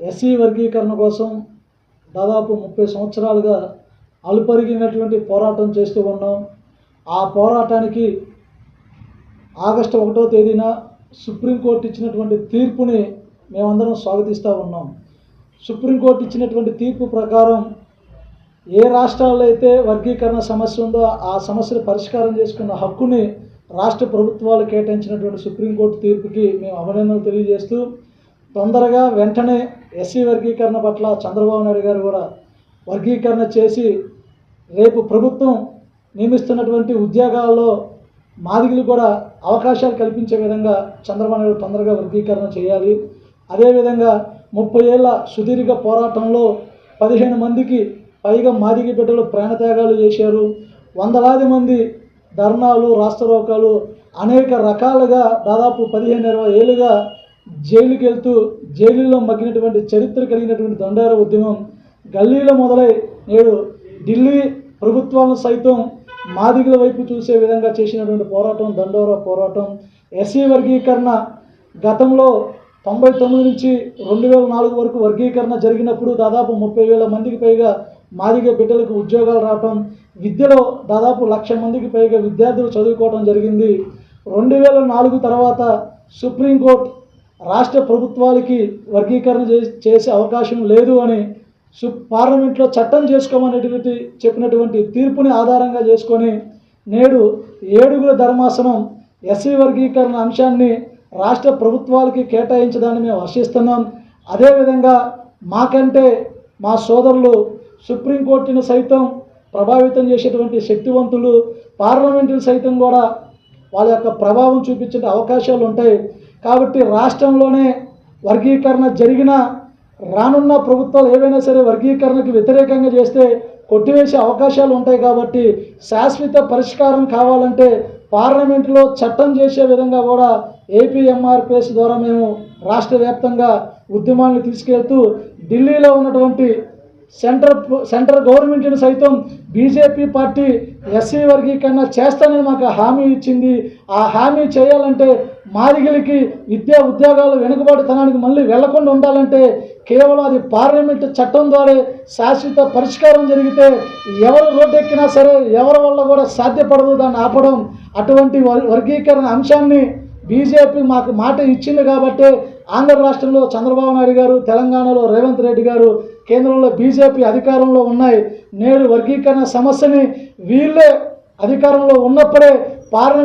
SC వర్గీకరణ కోసం దాదాపు ముప్పై సంవత్సరాలుగా అలుపరిగినటువంటి పోరాటం చేస్తూ ఉన్నాం. ఆ పోరాటానికి ఆగస్టు ఒకటో తేదీన సుప్రీంకోర్టు ఇచ్చినటువంటి తీర్పుని మేమందరం స్వాగతిస్తూ ఉన్నాం. సుప్రీంకోర్టు ఇచ్చినటువంటి తీర్పు ప్రకారం ఏ రాష్ట్రాల్లో అయితే వర్గీకరణ సమస్య ఉందో ఆ సమస్యను పరిష్కారం చేసుకున్న హక్కుని రాష్ట్ర ప్రభుత్వాలు కేటాయించినటువంటి సుప్రీంకోర్టు తీర్పుకి మేము అభినందనలు తెలియజేస్తూ తొందరగా వెంటనే ఎస్సీ వర్గీకరణ పట్ల చంద్రబాబు నాయుడు గారు కూడా వర్గీకరణ చేసి రేపు ప్రభుత్వం నియమిస్తున్నటువంటి ఉద్యోగాల్లో మాదిగలు కూడా అవకాశాలు కల్పించే విధంగా చంద్రబాబు నాయుడు తొందరగా వర్గీకరణ చేయాలి. అదేవిధంగా ముప్పై ఏళ్ళ సుదీర్ఘ పోరాటంలో పదిహేను మందికి పైగా మాదిగ బిడ్డలు ప్రాణత్యాగాలు చేశారు. వందలాది మంది ధర్నాలు రాష్ట్రరోకాలు అనేక రకాలుగా దాదాపు పదిహేను ఇరవై ఏళ్ళుగా జైలుకి వెళ్తూ జైలులో మగ్గినటువంటి చరిత్ర కలిగినటువంటి దండార ఉద్యమం గల్లీలో మొదలై నేడు ఢిల్లీ ప్రభుత్వాలను సైతం మాదిగల వైపు చూసే విధంగా చేసినటువంటి పోరాటం దండోరా పోరాటం. ఎస్సీ వర్గీకరణ గతంలో తొంభై తొమ్మిది నుంచి రెండు వేల నాలుగు వరకు వర్గీకరణ జరిగినప్పుడు దాదాపు ముప్పై వేల మందికి పైగా మాదిగ బిడ్డలకు ఉద్యోగాలు రావటం విద్యలో దాదాపు లక్ష మందికి పైగా విద్యార్థులు చదువుకోవడం జరిగింది. రెండు వేల నాలుగు తర్వాత సుప్రీంకోర్టు రాష్ట్ర ప్రభుత్వాలకి వర్గీకరణ చే- చేసే అవకాశం లేదు అని సు పార్లమెంట్లో చట్టం చేసుకోమనేటువంటి చెప్పినటువంటి తీర్పుని ఆధారంగా చేసుకొని నేడు ఏడుగుల ధర్మాసనం ఎస్సీ వర్గీకరణ అంశాన్ని రాష్ట్ర ప్రభుత్వాలకి కేటాయించడాన్ని మేము హర్షిస్తున్నాం అదేవిధంగా మాకంటే మా సోదరులు సుప్రీంకోర్టును సైతం ప్రభావితం చేసేటువంటి శక్తివంతులు పార్లమెంటులు సైతం కూడా వాళ్ళ యొక్క ప్రభావం చూపించే అవకాశాలు ఉంటాయి కాబట్టి రాష్ట్రంలోనే వర్గీకరణ జరిగిన రానున్న ప్రభుత్వాలు ఏవైనా సరే వర్గీకరణకు వ్యతిరేకంగా చేస్తే కొట్టివేసే అవకాశాలు ఉంటాయి కాబట్టి శాశ్వత పరిష్కారం కావాలంటే పార్లమెంట్లో చట్టం చేసే విధంగా కూడా ఏపీఎంఆర్పిఎస్ ద్వారా మేము రాష్ట్ర వ్యాప్తంగా ఉద్యమాలను తీసుకెళ్తూ ఢిల్లీలో ఉన్నటువంటి సెంటర్ సెంట్రల్ గవర్నమెంట్ని సైతం బీజేపీ పార్టీ ఎస్సీ వర్గీకరణ చేస్తానని మాకు హామీ ఇచ్చింది. ఆ హామీ చేయాలంటే మాదిగలకి విద్యా ఉద్యోగాలు వెనుకబాటుతనానికి మళ్ళీ వెళ్ళకుండా ఉండాలంటే కేవలం అది పార్లమెంటు చట్టం ద్వారా శాశ్వత పరిష్కారం జరిగితే ఎవరు రోడ్డెక్కినా సరే ఎవరి వల్ల కూడా సాధ్యపడదు దాన్ని ఆపడం. అటువంటి వర్గీకరణ అంశాన్ని బీజేపీ మాకు మాట ఇచ్చింది కాబట్టి ఆంధ్ర రాష్ట్రంలో చంద్రబాబు నాయుడు గారు తెలంగాణలో రేవంత్ రెడ్డి గారు కేంద్రంలో బీజేపీ అధికారంలో ఉన్నాయి. నేడు వర్గీకరణ సమస్యని వీళ్ళే అధికారంలో ఉన్నప్పుడే పార్లమెంట్